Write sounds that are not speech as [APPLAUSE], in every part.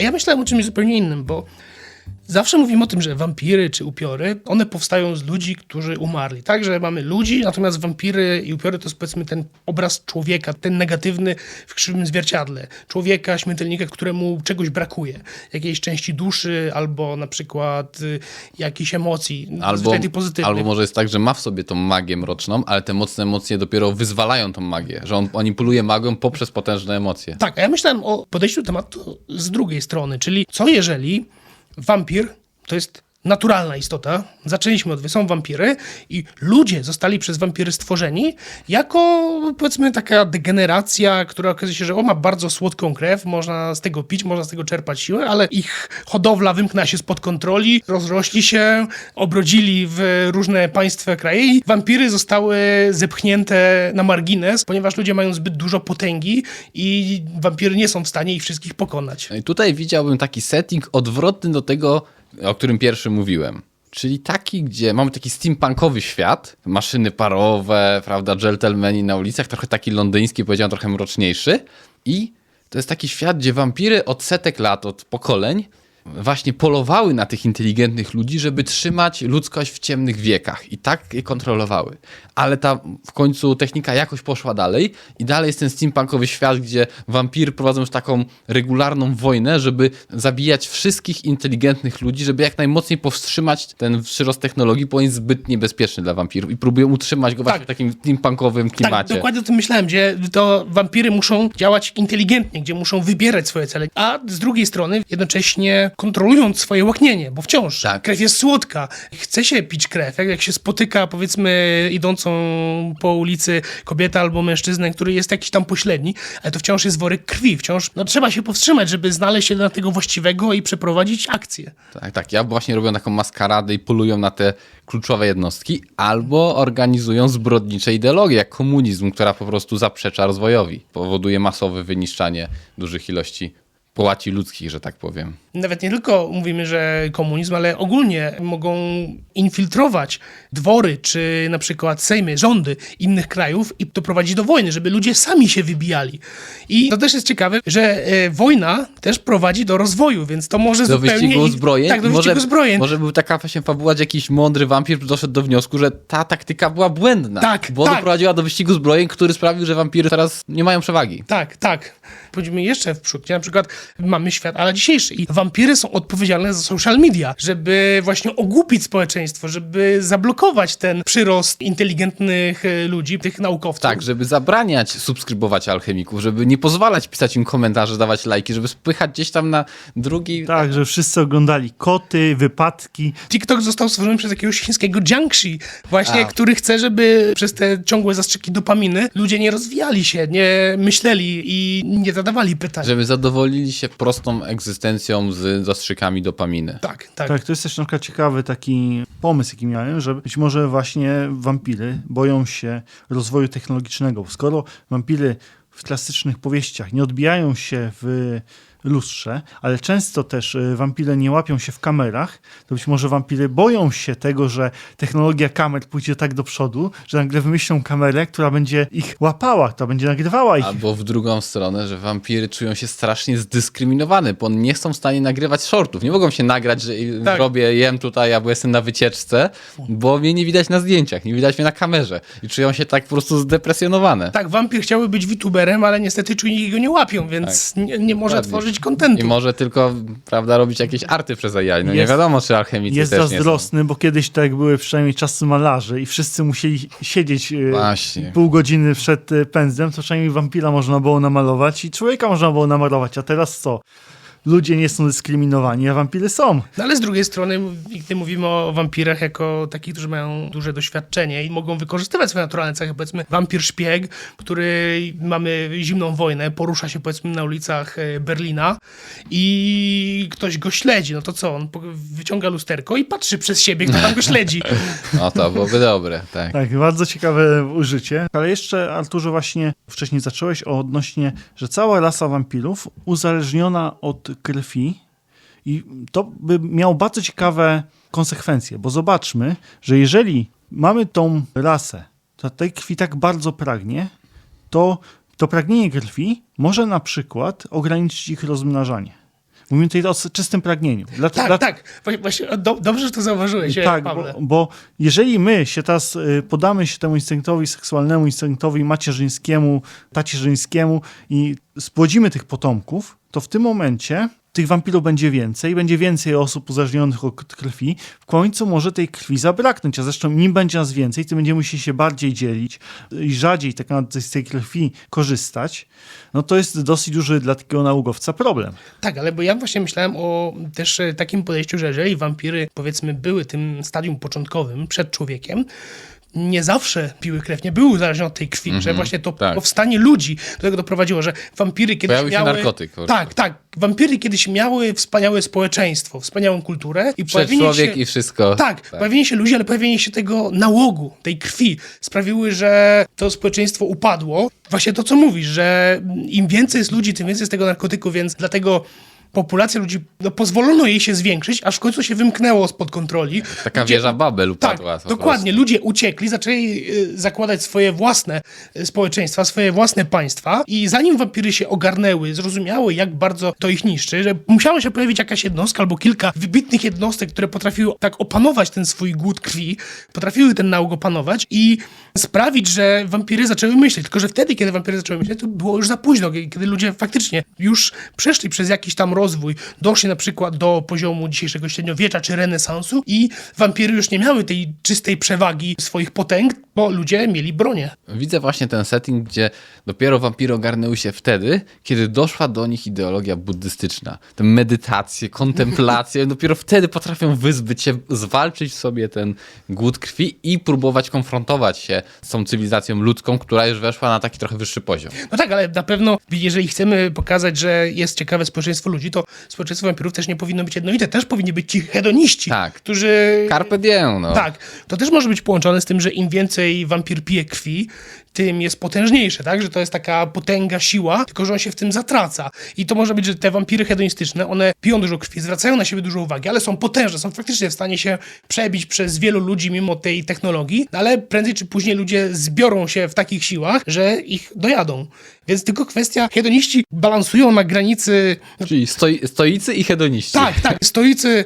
Ja myślałem o czymś zupełnie innym, bo zawsze mówimy o tym, że wampiry czy upiory, one powstają z ludzi, którzy umarli. Także mamy ludzi, natomiast wampiry i upiory to jest powiedzmy ten obraz człowieka, ten negatywny w krzywym zwierciadle. Człowieka, śmiertelnika, któremu czegoś brakuje. Jakiejś części duszy albo na przykład y, jakichś emocji, Albo, zazwyczaj tych pozytywnych. albo może jest tak, że ma w sobie tą magię mroczną, ale te mocne emocje dopiero wyzwalają tą magię, że on manipuluje magią poprzez potężne emocje. Tak, a ja myślałem o podejściu do tematu z drugiej strony, czyli co jeżeli wampir to jest naturalna istota, zaczęliśmy od są wampiry i ludzie zostali przez wampiry stworzeni jako powiedzmy taka degeneracja, która okazuje się, że o, ma bardzo słodką krew, można z tego pić, można z tego czerpać siłę, ale ich hodowla wymknęła się spod kontroli, rozrośli się, obrodzili w różne państwa, kraje i wampiry zostały zepchnięte na margines, ponieważ ludzie mają zbyt dużo potęgi i wampiry nie są w stanie ich wszystkich pokonać. No I tutaj widziałbym taki setting odwrotny do tego, o którym pierwszy mówiłem. Czyli taki, gdzie mamy taki steampunkowy świat, maszyny parowe, prawda, gentlemani na ulicach, trochę taki londyński, powiedziałem, trochę mroczniejszy. I to jest taki świat, gdzie wampiry od setek lat, od pokoleń właśnie polowały na tych inteligentnych ludzi, żeby trzymać ludzkość w ciemnych wiekach i tak je kontrolowały. Ale ta w końcu technika jakoś poszła dalej i dalej jest ten steampunkowy świat, gdzie wampiry prowadzą już taką regularną wojnę, żeby zabijać wszystkich inteligentnych ludzi, żeby jak najmocniej powstrzymać ten przyrost technologii, bo on jest zbyt niebezpieczny dla wampirów i próbują utrzymać go właśnie Tak. w takim steampunkowym Tak, klimacie. dokładnie o tym myślałem, gdzie to wampiry muszą działać inteligentnie, gdzie muszą wybierać swoje cele, a z drugiej strony jednocześnie kontrolując swoje łaknienie, bo wciąż Tak. krew jest słodka. Chce się pić krew, jak, jak się spotyka powiedzmy idącą po ulicy kobieta albo mężczyznę, który jest jakiś tam pośredni, ale to wciąż jest worek krwi, wciąż no, trzeba się powstrzymać, żeby znaleźć się na tego właściwego i przeprowadzić akcję. Tak, tak. Ja właśnie robią taką maskaradę i polują na te kluczowe jednostki, albo organizują zbrodnicze ideologie, jak komunizm, która po prostu zaprzecza rozwojowi. Powoduje masowe wyniszczanie dużych ilości połaci ludzkich, że tak powiem. Nawet nie tylko mówimy, że komunizm, ale ogólnie mogą infiltrować dwory, czy na przykład sejmy, rządy innych krajów i doprowadzić do wojny, żeby ludzie sami się wybijali. I to też jest ciekawe, że e, wojna też prowadzi do rozwoju, więc to może Do zupełnie... wyścigu zbrojeń? Tak, do I wyścigu może, zbrojeń. Może był taka właśnie fabuła, że jakiś mądry wampir doszedł do wniosku, że ta taktyka była błędna. Tak, Bo tak. doprowadziła do wyścigu zbrojeń, który sprawił, że wampiry teraz nie mają przewagi. Tak, tak. Pójdźmy jeszcze w przód. Na przykład mamy świat ale dzisiejszy i wampiry są odpowiedzialne za social media, żeby właśnie ogłupić społeczeństwo, żeby zablokować ten przyrost inteligentnych e, ludzi, tych naukowców. Tak, żeby zabraniać subskrybować alchemików, żeby nie pozwalać pisać im komentarze, dawać lajki, żeby spychać gdzieś tam na drugi... Tak, że wszyscy oglądali koty, wypadki. TikTok został stworzony przez jakiegoś chińskiego Jiangxi, właśnie, A. który chce, żeby przez te ciągłe zastrzyki dopaminy ludzie nie rozwijali się, nie myśleli i nie zadawali pytań. Żeby zadowolili się prostą egzystencją z zastrzykami dopaminy. Tak, tak. Tak, to jest też na przykład ciekawy taki pomysł, jaki miałem, że być może właśnie wampiry boją się rozwoju technologicznego. Skoro wampiry w klasycznych powieściach nie odbijają się w lustrze, ale często też y, wampiry nie łapią się w kamerach, to być może wampiry boją się tego, że technologia kamer pójdzie tak do przodu, że nagle wymyślą kamerę, która będzie ich łapała, która będzie nagrywała ich. Albo w drugą stronę, że wampiry czują się strasznie zdyskryminowane, bo nie są w stanie nagrywać shortów. Nie mogą się nagrać, że Tak. robię, jem tutaj, albo jestem na wycieczce, bo mnie nie widać na zdjęciach, nie widać mnie na kamerze. I czują się tak po prostu zdepresjonowane. Tak, wampir chciałby być VTuberem, ale niestety czujniki go nie łapią, więc nie, nie może Tak. Dokładnie. tworzyć kontentu. I może tylko, prawda, robić jakieś arty przez AI. No nie Jest- wiadomo, czy alchemicy Jest też nie zazdrosny, bo kiedyś tak były przynajmniej czasy malarzy i wszyscy musieli siedzieć e, Właśnie. pół godziny przed e, pędzlem, to przynajmniej wampira można było namalować i człowieka można było namalować, a teraz co? Ludzie nie są dyskryminowani, a wampiry są. No ale z drugiej strony, gdy mówimy o wampirach jako takich, którzy mają duże doświadczenie i mogą wykorzystywać swoje naturalne cechy, powiedzmy wampir szpieg, który mamy zimną wojnę, porusza się powiedzmy na ulicach e, Berlina i ktoś go śledzi, no to co? On wyciąga lusterko i patrzy przez siebie, kto tam go śledzi. [LAUGHS] No to byłoby dobre, tak. Tak, bardzo ciekawe użycie. Ale jeszcze, Arturze, właśnie wcześniej zacząłeś o odnośnie, że cała rasa wampirów uzależniona od krwi i to by miało bardzo ciekawe konsekwencje, bo zobaczmy, że jeżeli mamy tą rasę, która tej krwi tak bardzo pragnie, to to pragnienie krwi może na przykład ograniczyć ich rozmnażanie. Mówimy tutaj o czystym pragnieniu. Dla, Tak, dla, tak. Właśnie- do, dobrze, że to zauważyłeś, tak, bo, bo jeżeli my się teraz y, podamy się temu instynktowi seksualnemu, instynktowi macierzyńskiemu, tacierzyńskiemu i spłodzimy tych potomków, to w tym momencie tych wampirów będzie więcej, będzie więcej osób uzależnionych od krwi. W końcu może tej krwi zabraknąć, a zresztą im będzie nas więcej, tym będziemy musieli się bardziej dzielić i rzadziej tak naprawdę z tej krwi korzystać. No to jest dosyć duży dla takiego naukowca problem. Tak, ale bo ja właśnie myślałem o też e, takim podejściu, że jeżeli wampiry, powiedzmy, były tym stadium początkowym przed człowiekiem, nie zawsze piły krew, nie były uzależnione od tej krwi, że właśnie to tak. powstanie ludzi do tego doprowadziło, że wampiry kiedyś Pojawił się miały... narkotyk po prostu. Tak, tak. Wampiry kiedyś miały wspaniałe społeczeństwo, wspaniałą kulturę i pojawienie człowiek się... i wszystko. Tak, pojawienie się ludzi, ale pojawienie się tego nałogu, tej krwi sprawiły, że to społeczeństwo upadło. Właśnie to, co mówisz, że im więcej jest ludzi, tym więcej jest tego narkotyku, więc dlatego populacja ludzi, no pozwolono jej się zwiększyć, aż w końcu się wymknęło spod kontroli. Taka Ludzie- wieża Babel Tak, upadła. po dokładnie. Ludzie uciekli, zaczęli y, zakładać swoje własne y, społeczeństwa, swoje własne państwa i zanim wampiry się ogarnęły, zrozumiały, jak bardzo to ich niszczy, że musiała się pojawić jakaś jednostka albo kilka wybitnych jednostek, które potrafiły tak opanować ten swój głód krwi, potrafiły ten nauk opanować i sprawić, że wampiry zaczęły myśleć. Tylko, że wtedy, kiedy wampiry zaczęły myśleć, to było już za późno, kiedy ludzie faktycznie już przeszli przez jakiś tam rozwój, doszli na przykład do poziomu dzisiejszego średniowiecza czy renesansu i wampiry już nie miały tej czystej przewagi swoich potęg, bo ludzie mieli bronię. Widzę właśnie ten setting, gdzie dopiero wampiry ogarnęły się wtedy, kiedy doszła do nich ideologia buddystyczna. Te medytacje, kontemplacje, [LAUGHS] dopiero wtedy potrafią wyzbyć się, zwalczyć sobie ten głód krwi i próbować konfrontować się z tą cywilizacją ludzką, która już weszła na taki trochę wyższy poziom. No tak, ale na pewno, jeżeli chcemy pokazać, że jest ciekawe społeczeństwo ludzi, to społeczeństwo wampirów też nie powinno być jednolite. Też powinni być ci hedoniści, Tak. którzy... Carpe diem, no. Tak, to też może być połączone z tym, że im więcej wampir pije krwi, tym jest potężniejszy, tak? Że to jest taka potęga, siła, tylko że on się w tym zatraca. I to może być, że te wampiry hedonistyczne, one piją dużo krwi, zwracają na siebie dużo uwagi, ale są potężne, są faktycznie w stanie się przebić przez wielu ludzi mimo tej technologii, no ale prędzej czy później ludzie zbiorą się w takich siłach, że ich dojadą. Więc tylko kwestia, hedoniści balansują na granicy Czyli stoi, stoicy i hedoniści. tak, tak. Stoicy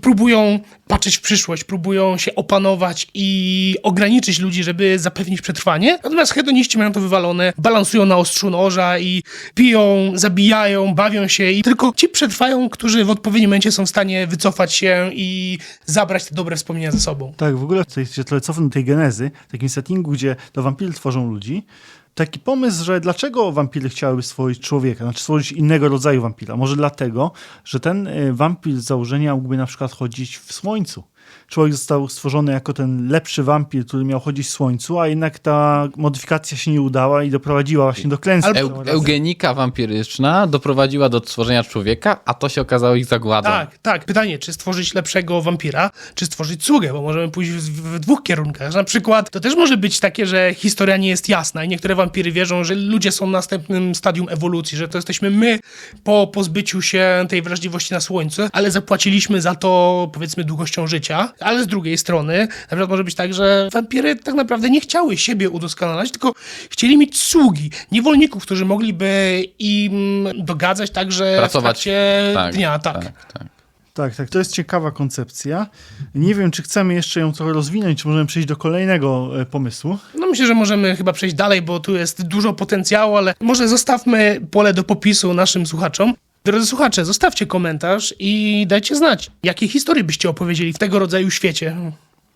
próbują patrzeć w przyszłość, próbują się opanować i ograniczyć ludzi, żeby zapewnić przetrwanie. Natomiast hedoniści mają to wywalone, balansują na ostrzu noża i piją, zabijają, bawią się i tylko ci przetrwają, którzy w odpowiednim momencie są w stanie wycofać się i zabrać te dobre wspomnienia ze sobą. Tak, w ogóle tutaj się trochę cofnę do tej genezy, takim settingu, gdzie to wampiry tworzą ludzi. Taki pomysł, że dlaczego wampiry chciałyby stworzyć człowieka, znaczy stworzyć innego rodzaju wampira? Może dlatego, że ten y, wampir z założenia mógłby na przykład chodzić w słońcu. Człowiek został stworzony jako ten lepszy wampir, który miał chodzić w słońcu, a jednak ta modyfikacja się nie udała i doprowadziła właśnie do klęski. Eu, eugenika wampiryczna doprowadziła do stworzenia człowieka, a to się okazało ich zagładą. Tak, tak. Pytanie, czy stworzyć lepszego wampira, czy stworzyć sługę, bo możemy pójść w, w dwóch kierunkach. Na przykład to też może być takie, że historia nie jest jasna i niektóre wampiry wierzą, że ludzie są w następnym stadium ewolucji, że to jesteśmy my po pozbyciu się tej wrażliwości na słońce, ale zapłaciliśmy za to powiedzmy długością życia. Ale z drugiej strony na przykład może być tak, że wampiry tak naprawdę nie chciały siebie udoskonalać, tylko chcieli mieć sługi, niewolników, którzy mogliby im dogadzać także Pracować w trakcie dnia. tak. tak, tak. Tak, tak, to jest ciekawa koncepcja. Nie wiem, czy chcemy jeszcze ją trochę rozwinąć, czy możemy przejść do kolejnego e, pomysłu. No myślę, że możemy chyba przejść dalej, bo tu jest dużo potencjału, ale może zostawmy pole do popisu naszym słuchaczom. Drodzy słuchacze, zostawcie komentarz i dajcie znać, jakie historie byście opowiedzieli w tego rodzaju świecie.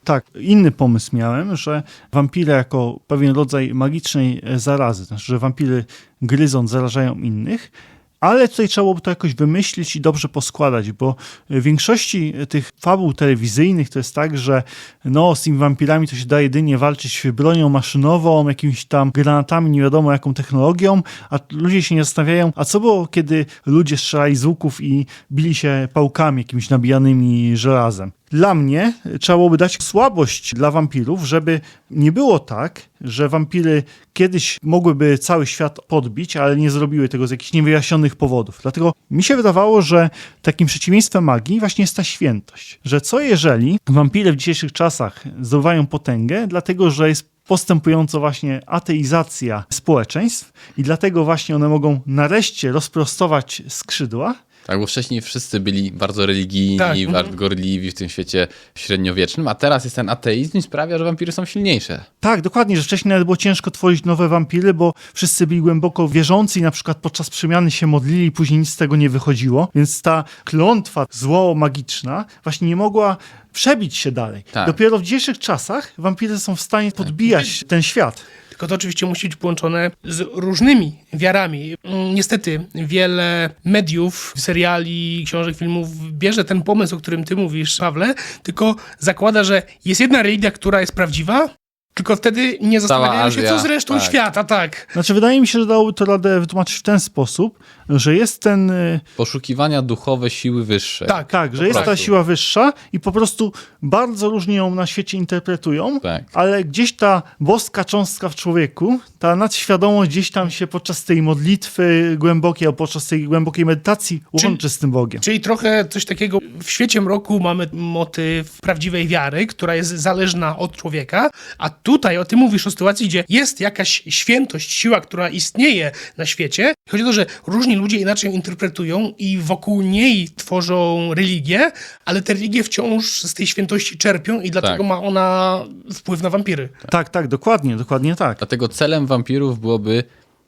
Tak, inny pomysł miałem, że wampiry jako pewien rodzaj magicznej zarazy, znaczy, że wampiry gryząc zarażają innych, ale tutaj trzeba byłoby to jakoś wymyślić i dobrze poskładać, bo w większości tych fabuł telewizyjnych to jest tak, że no, z tymi wampirami to się da jedynie walczyć bronią maszynową, jakimiś tam granatami, nie wiadomo jaką technologią, a ludzie się nie zastanawiają, a co było, kiedy ludzie strzelali z łuków i bili się pałkami jakimiś nabijanymi żelazem. Dla mnie trzeba byłoby dać słabość dla wampirów, żeby nie było tak, że wampiry kiedyś mogłyby cały świat podbić, ale nie zrobiły tego z jakichś niewyjaśnionych powodów. Dlatego mi się wydawało, że takim przeciwieństwem magii właśnie jest ta świętość. Że co jeżeli wampiry w dzisiejszych czasach zdobywają potęgę, dlatego że jest postępująca właśnie ateizacja społeczeństw i dlatego właśnie one mogą nareszcie rozprostować skrzydła Tak, bo wcześniej wszyscy byli bardzo religijni, Tak, mhm. bardzo gorliwi w tym świecie średniowiecznym, a teraz jest ten ateizm i sprawia, że wampiry są silniejsze. Tak, dokładnie, że wcześniej nawet było ciężko tworzyć nowe wampiry, bo wszyscy byli głęboko wierzący i na przykład podczas przemiany się modlili i później nic z tego nie wychodziło, więc ta klątwa zło-magiczna właśnie nie mogła przebić się dalej. Tak. Dopiero w dzisiejszych czasach wampiry są w stanie podbijać ten świat. Tylko to oczywiście musi być połączone z różnymi wiarami. Mm, Niestety, wiele mediów, seriali, książek, filmów bierze ten pomysł, o którym ty mówisz, Pawle, tylko zakłada, że jest jedna religia, która jest prawdziwa, tylko wtedy nie zastanawiają się, co z resztą tak. świata, tak. Znaczy, wydaje mi się, że dałoby to radę wytłumaczyć w ten sposób, że jest ten y, Poszukiwania duchowe siły wyższe. Tak, Tak, że jest ta siła wyższa i po prostu bardzo różnie ją na świecie interpretują, Tak. ale gdzieś ta boska cząstka w człowieku, ta nadświadomość gdzieś tam się podczas tej modlitwy głębokiej, albo podczas tej głębokiej medytacji łączy z tym Bogiem. Czyli trochę coś takiego, w świecie mroku mamy motyw prawdziwej wiary, która jest zależna od człowieka, a tutaj o ty mówisz o sytuacji, gdzie jest jakaś świętość, siła, która istnieje na świecie. Chodzi o to, że różni ludzie inaczej ją interpretują i wokół niej tworzą religię, ale te religie wciąż z tej świętości czerpią i dlatego Tak. ma ona wpływ na wampiry. Tak, tak, dokładnie, dokładnie tak. Dlatego celem wampirów byłoby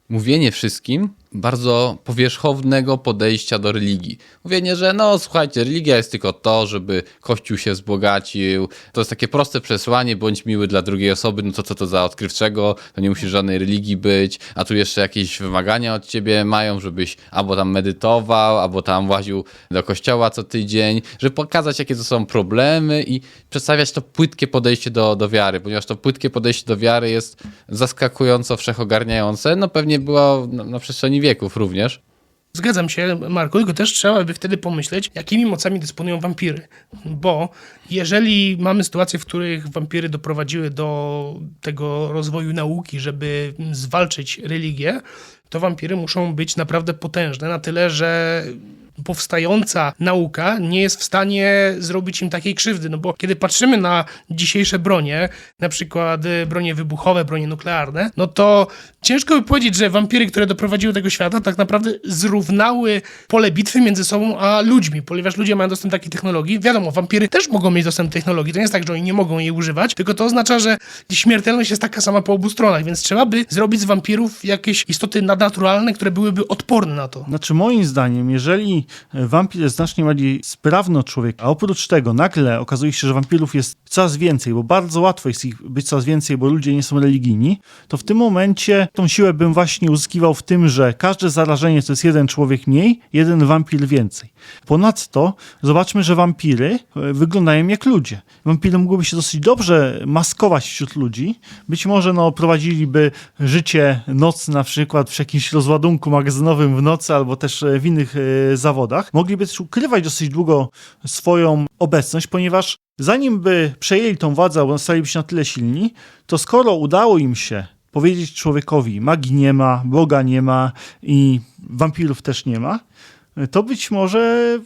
mówienie wszystkim bardzo powierzchownego podejścia do religii. Mówienie, że no słuchajcie, religia jest tylko to, żeby Kościół się wzbogacił. To jest takie proste przesłanie, bądź miły dla drugiej osoby, no to co to za odkrywczego, to nie musisz żadnej religii być, a tu jeszcze jakieś wymagania od ciebie mają, żebyś albo tam medytował, albo tam łaził do kościoła co tydzień, żeby pokazać jakie to są problemy i przedstawiać to płytkie podejście do, do wiary, ponieważ to płytkie podejście do wiary jest zaskakująco wszechogarniające, no pewnie było na, na przestrzeni wieków również. Zgadzam się, Marku, tylko też trzeba by wtedy pomyśleć, jakimi mocami dysponują wampiry. Bo jeżeli mamy sytuacje, w których wampiry doprowadziły do tego rozwoju nauki, żeby zwalczyć religię, to wampiry muszą być naprawdę potężne, na tyle, że powstająca nauka nie jest w stanie zrobić im takiej krzywdy. No bo kiedy patrzymy na dzisiejsze bronie, na przykład y, bronie wybuchowe, bronie nuklearne, no to ciężko by powiedzieć, że wampiry, które doprowadziły do tego świata, tak naprawdę zrównały pole bitwy między sobą a ludźmi, ponieważ ludzie mają dostęp do takiej technologii. Wiadomo, wampiry też mogą mieć dostęp do technologii. To nie jest tak, że oni nie mogą jej używać, tylko to oznacza, że śmiertelność jest taka sama po obu stronach, więc trzeba by zrobić z wampirów jakieś istoty nadnaturalne, które byłyby odporne na to. Znaczy, moim zdaniem, jeżeli wampir jest znacznie bardziej sprawny od człowieka, a oprócz tego nagle okazuje się, że wampirów jest coraz więcej, bo bardzo łatwo jest ich być coraz więcej, bo ludzie nie są religijni, to w tym momencie tą siłę bym właśnie uzyskiwał w tym, że każde zarażenie to jest jeden człowiek mniej, jeden wampir więcej. Ponadto zobaczmy, że wampiry e, wyglądają jak ludzie. Wampiry mogłyby się dosyć dobrze maskować wśród ludzi. Być może no, prowadziliby życie nocne na przykład w jakimś rozładunku magazynowym w nocy albo też e, w innych e, zawodach. Mogliby też ukrywać dosyć długo swoją obecność, ponieważ zanim by przejęli tą władzę albo staliby się na tyle silni, to skoro udało im się powiedzieć człowiekowi magii nie ma, Boga nie ma i wampirów też nie ma, to być może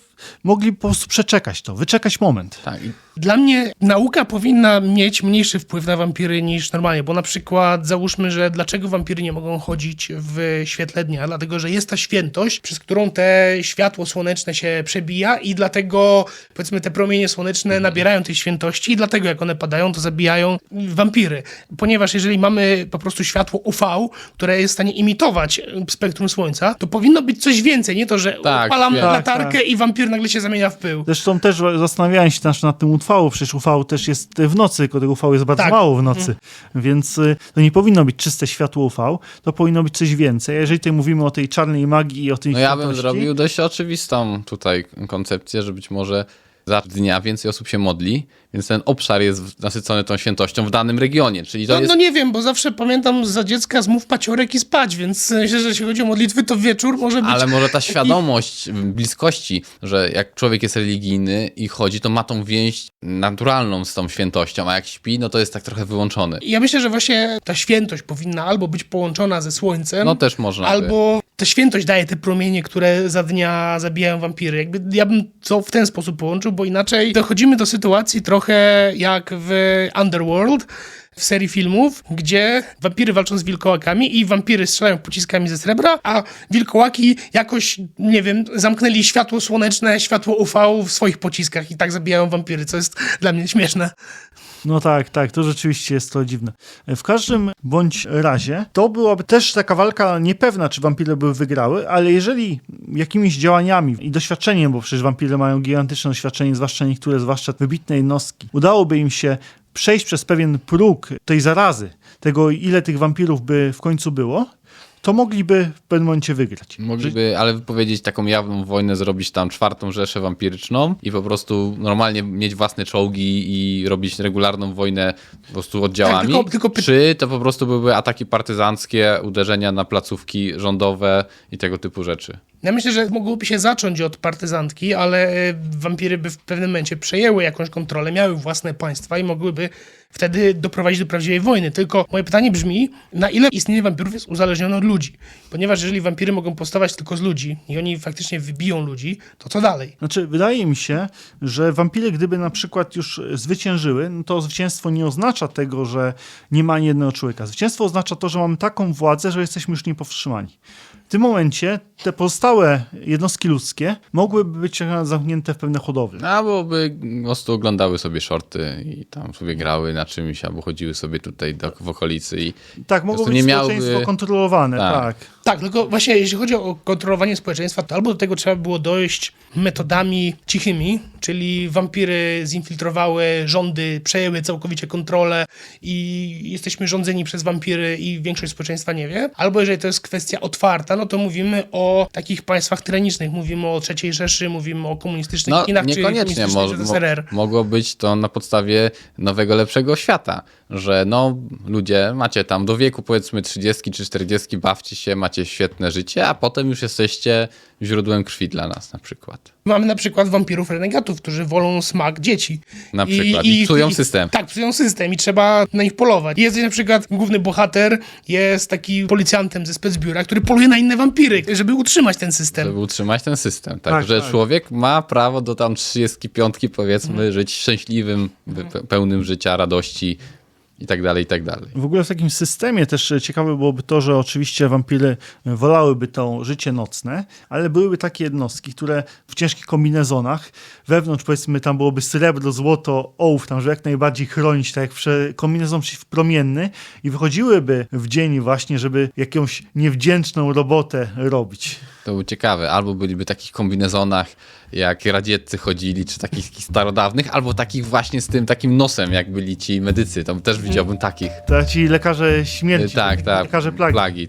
mogli po prostu przeczekać to, wyczekać moment. Tak, Dla mnie nauka powinna mieć mniejszy wpływ na wampiry niż normalnie, bo na przykład załóżmy, że dlaczego wampiry nie mogą chodzić w świetle dnia? Dlatego, że jest ta świętość, przez którą te światło słoneczne się przebija i dlatego powiedzmy te promienie słoneczne nabierają tej świętości i dlatego jak one padają, to zabijają wampiry. Ponieważ jeżeli mamy po prostu światło UV, które jest w stanie imitować spektrum słońca, to powinno być coś więcej, nie to, że Tak, odpalam świetnie. latarkę i wampir nagle się zamienia w pył. Zresztą też zastanawiałem się też nad tym UV, przecież UV też jest w nocy, tylko tego UV jest bardzo Tak. mało w nocy, więc y, to nie powinno być czyste światło UV, to powinno być coś więcej. A jeżeli tutaj mówimy o tej czarnej magii i o tej no ja bym zrobił dość oczywistą tutaj koncepcję, że być może za dnia więcej osób się modli, więc ten obszar jest nasycony tą świętością w danym regionie, czyli to No, jest... no nie wiem, bo zawsze pamiętam za dziecka zmów paciorek i spać, więc myślę, że jeśli chodzi o modlitwy, to wieczór może być... Ale może ta świadomość bliskości, że jak człowiek jest religijny i chodzi, to ma tą więź naturalną z tą świętością, a jak śpi, no to jest tak trochę wyłączony. Ja myślę, że właśnie ta świętość powinna albo być połączona ze słońcem, No też można albo ta świętość daje te promienie, które za dnia zabijają wampiry. Jakby ja bym to w ten sposób połączył, bo inaczej dochodzimy do sytuacji trochę jak w Underworld, w serii filmów, gdzie wampiry walczą z wilkołakami i wampiry strzelają pociskami ze srebra, a wilkołaki jakoś, nie wiem, zamknęli światło słoneczne, światło UV w swoich pociskach i tak zabijają wampiry, co jest dla mnie śmieszne. No tak, tak, to rzeczywiście jest to dziwne. W każdym bądź razie to byłaby też taka walka niepewna, czy wampiry by wygrały, ale jeżeli jakimiś działaniami i doświadczeniem, bo przecież wampiry mają gigantyczne doświadczenie, zwłaszcza niektóre, zwłaszcza wybitne jednostki, udałoby im się przejść przez pewien próg tej zarazy, tego ile tych wampirów by w końcu było, to mogliby w pewnym momencie wygrać. Mogliby, ale wypowiedzieć taką jawną wojnę, zrobić tam czwartą rzeszę wampiryczną i po prostu normalnie mieć własne czołgi i robić regularną wojnę po prostu oddziałami. Tak, tylko- tylko Czy to po prostu byłyby ataki partyzanckie, uderzenia na placówki rządowe i tego typu rzeczy? Ja myślę, że mogłoby się zacząć od partyzantki, ale e, wampiry by w pewnym momencie przejęły jakąś kontrolę, miały własne państwa i mogłyby wtedy doprowadzić do prawdziwej wojny. Tylko moje pytanie brzmi, na ile istnienie wampirów jest uzależnione od ludzi? Ponieważ jeżeli wampiry mogą powstawać tylko z ludzi i oni faktycznie wybiją ludzi, to co dalej? Znaczy, wydaje mi się, że wampiry, gdyby na przykład już zwyciężyły, no to zwycięstwo nie oznacza tego, że nie ma ani jednego człowieka. Zwycięstwo oznacza to, że mamy taką władzę, że jesteśmy już niepowstrzymani. W tym momencie te pozostałe jednostki ludzkie mogłyby być zamknięte w pewne hodowle. Albo by po prostu oglądały sobie shorty i tam sobie grały na czymś, albo chodziły sobie tutaj do, w okolicy i Tak, mogło być nie społeczeństwo miałyby- kontrolowane, Tak. tak. Tak, tylko właśnie jeśli chodzi o kontrolowanie społeczeństwa, to albo do tego trzeba było dojść metodami cichymi, czyli wampiry zinfiltrowały rządy, przejęły całkowicie kontrolę i jesteśmy rządzeni przez wampiry i większość społeczeństwa nie wie. Albo jeżeli to jest kwestia otwarta, no to mówimy o takich państwach tyranicznych, mówimy o III Rzeszy, mówimy o komunistycznych No, Chinach niekoniecznie. Mo, komunistycznych mo, ZSRR. mogło być to na podstawie nowego, lepszego świata, że no ludzie macie tam do wieku powiedzmy 30 czy 40, bawcie się, macie świetne życie, a potem już jesteście źródłem krwi dla nas na przykład. Mamy na przykład wampirów renegatów, którzy wolą smak dzieci. Na przykład. I psują system. Tak, psują system i trzeba na nich polować. Jest na przykład główny bohater, jest taki policjantem ze specbiura, który poluje na inne wampiry, żeby utrzymać ten system. Żeby utrzymać ten system. Tak, Tak, że tak. człowiek ma prawo do tam 35 powiedzmy Mhm. żyć szczęśliwym, pe- pełnym życia, radości i tak dalej, i tak dalej. W ogóle w takim systemie też ciekawe byłoby to, że oczywiście wampiry wolałyby to życie nocne, ale byłyby takie jednostki, które w ciężkich kombinezonach, wewnątrz powiedzmy tam byłoby srebro, złoto, ołów, tam, żeby jak najbardziej chronić, tak jak prze, kombinezon przeciwpromienny i wychodziłyby w dzień właśnie, żeby jakąś niewdzięczną robotę robić. To było ciekawe. Albo byliby w takich kombinezonach, jak radzieccy chodzili, czy takich starodawnych, albo takich właśnie z tym takim nosem, jak byli ci medycy. Tam też widziałbym takich. To ci lekarze śmierci, tak, tak. lekarze plagi. plagi.